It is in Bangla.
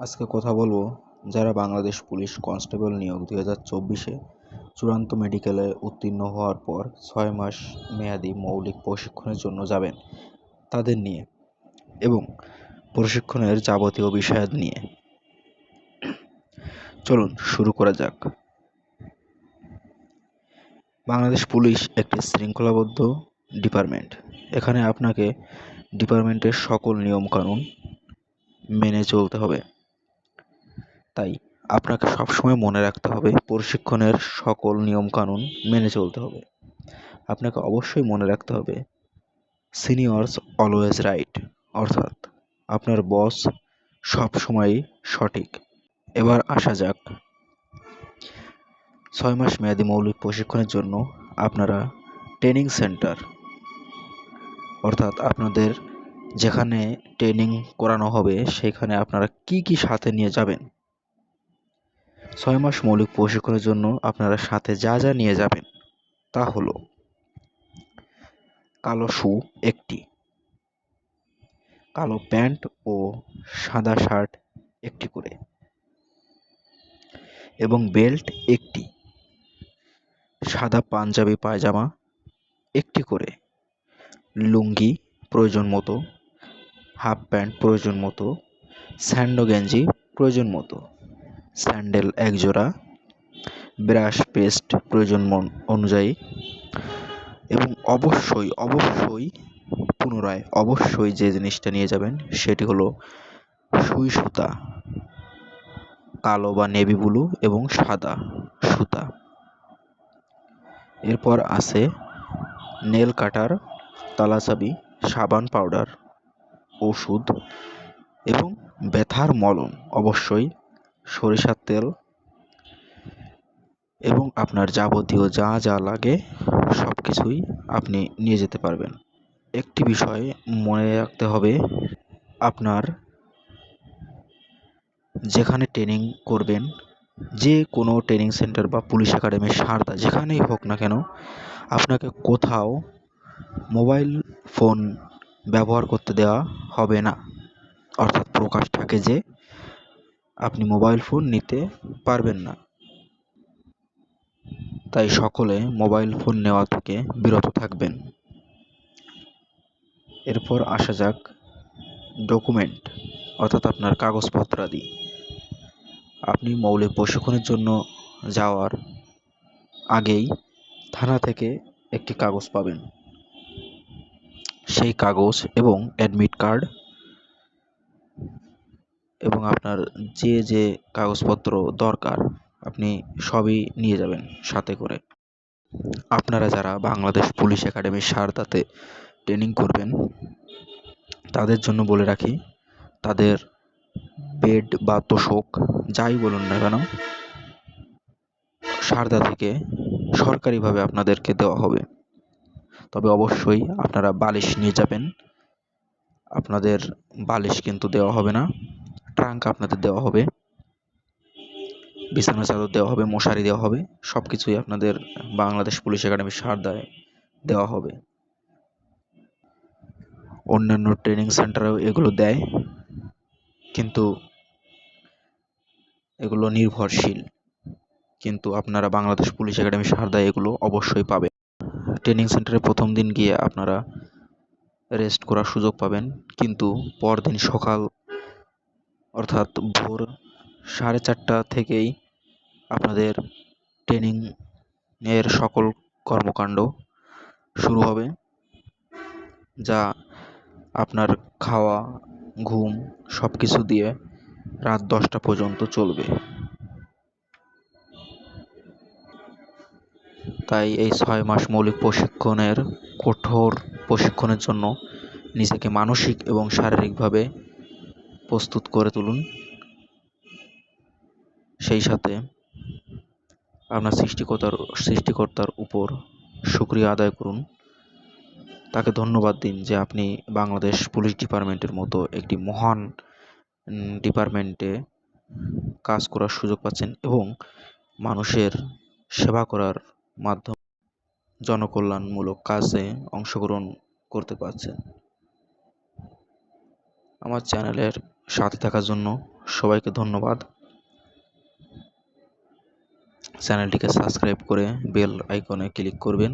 আজকে কথা বলব যারা বাংলাদেশ পুলিশ কনস্টেবল নিয়োগ দুই হাজার চব্বিশে চূড়ান্ত মেডিকেলে উত্তীর্ণ হওয়ার পর ছয় মাস মেয়াদি মৌলিক প্রশিক্ষণের জন্য যাবেন তাদের নিয়ে এবং প্রশিক্ষণের যাবতীয় বিষয়াদ নিয়ে। চলুন শুরু করা যাক। বাংলাদেশ পুলিশ একটি শৃঙ্খলাবদ্ধ ডিপার্টমেন্ট। এখানে আপনাকে ডিপার্টমেন্টের সকল নিয়মকানুন মেনে চলতে হবে। তাই আপনাকে সবসময় মনে রাখতে হবে, প্রশিক্ষণের সকল নিয়মকানুন মেনে চলতে হবে। আপনাকে অবশ্যই মনে রাখতে হবে, সিনিয়র্স অলওয়েজ রাইট, অর্থাৎ আপনার বস সবসময়ই সঠিক। এবার আসা যাক, ছয় মাস মেয়াদি মৌলিক প্রশিক্ষণের জন্য আপনারা ট্রেনিং সেন্টার, অর্থাৎ আপনাদের যেখানে ট্রেনিং করানো হবে, সেখানে আপনারা কি কি সাথে নিয়ে যাবেন? ছয় মাস মৌলিক প্রশিক্ষণের জন্য আপনারা সাথে যা যা নিয়ে যাবেন তা হলো কালো শু একটি, কালো প্যান্ট ও সাদা শার্ট একটি করে, এবং বেল্ট একটি, সাদা পাঞ্জাবি পায়জামা একটি করে, লুঙ্গি প্রয়োজন মতো, হাফ প্যান্ট প্রয়োজন মতো, স্যান্ডো গেঞ্জি প্রয়োজন মতো। স্যান্ডেল এক জোড়া ব্রাশ পেস্ট প্রয়োজন অনুযায়ী এবং অবশ্যই অবশ্যই পুনরায়, অবশ্যই যে জিনিসটা নিয়ে যাবেন সেটি হলো সুই সুতা, কালো বা নেভি ব্লু এবং সাদা সুতা। এরপর আছে নেল কাটার তালাচাবি, সাবান পাউডার, ওষুধ এবং ব্যথার মলম। অবশ্যই সরিষার তেল এবং আপনার যাবতীয় যা যা লাগে সব কিছুই আপনি নিয়ে যেতে পারবেন। একটি বিষয় মনে রাখতে হবে, আপনার যেখানে ট্রেনিং করবেন, যে কোনো ট্রেনিং সেন্টার বা পুলিশ একাডেমির সারদা, যেখানেই হোক না কেন, আপনাকে কোথাও মোবাইল ফোন ব্যবহার করতে দেওয়া হবে না। অর্থাৎ প্রকাশ থাকে যে আপনি মোবাইল ফোন নিতে পারবেন না। তাই সকলে মোবাইল ফোন নেওয়া থেকে বিরত থাকবেন। এরপর আসা যাক ডকুমেন্ট, অর্থাৎ আপনার কাগজপত্রাদি। আপনি মৌলিক প্রশিক্ষণের জন্য যাওয়ার আগেই থানা থেকে একটি কাগজ পাবেন। সেই কাগজ এবং অ্যাডমিট কার্ড এবং আপনার যে যে কাগজপত্র দরকার, আপনি সবই নিয়ে যাবেন সাথে করে। আপনারা যারা বাংলাদেশ পুলিশ একাডেমির সারদাতে ট্রেনিং করবেন, তাদের জন্য বলে রাখি, তাদের বেড বা তোষক যাই বলুন না কেন, সারদা থেকে সরকারিভাবে আপনাদেরকে দেওয়া হবে। তবে অবশ্যই আপনারা বালিশ নিয়ে যাবেন। আপনাদের বালিশ কিন্তু দেওয়া হবে না। ট্রাঙ্ক আপনাদের দেওয়া হবে, বিছানা চাদর দেওয়া হবে, মশারি দেওয়া হবে সব কিছুই আপনাদের বাংলাদেশ পুলিশ একাডেমির সারদায় দেওয়া হবে। অন্যান্য ট্রেনিং সেন্টারেও এগুলো দেয়, কিন্তু এগুলো নির্ভরশীল, কিন্তু আপনারা বাংলাদেশ পুলিশ একাডেমি সারদায় এগুলো অবশ্যই পাবেন। ট্রেনিং সেন্টারে প্রথম দিন গিয়ে আপনারা রেস্ট করার সুযোগ পাবেন, কিন্তু পরদিন সকাল অর্থাৎ ভোর সাড়ে চারটা থেকেই আপনাদের ট্রেনিং এর সকল কর্মকাণ্ড শুরু হবে, যা আপনার খাওয়া, ঘুম সব কিছু দিয়ে রাত দশটা পর্যন্ত চলবে। তাই এই ছয় মাস মৌলিক প্রশিক্ষণের কঠোর প্রশিক্ষণের জন্য নিজেকে মানসিক এবং শারীরিকভাবে প্রস্তুত করে তুলুন। সেই সাথে আপনার সৃষ্টিকর্তার সৃষ্টিকর্তার উপর শুক্রিয়া আদায় করুন। তাকে ধন্যবাদ দিন যে আপনি বাংলাদেশ পুলিশ ডিপার্টমেন্টের মতো একটি মহান ডিপার্টমেন্টে কাজ করার সুযোগ পাচ্ছেন এবং মানুষের সেবা করার মাধ্যমে জনকল্যাণমূলক কাজে অংশগ্রহণ করতে পারছেন। আমার চ্যানেলের সাথে থাকার জন্য সবাইকে ধন্যবাদ। চ্যানেলটিকে সাবস্ক্রাইব করে বেল আইকনে ক্লিক করবেন।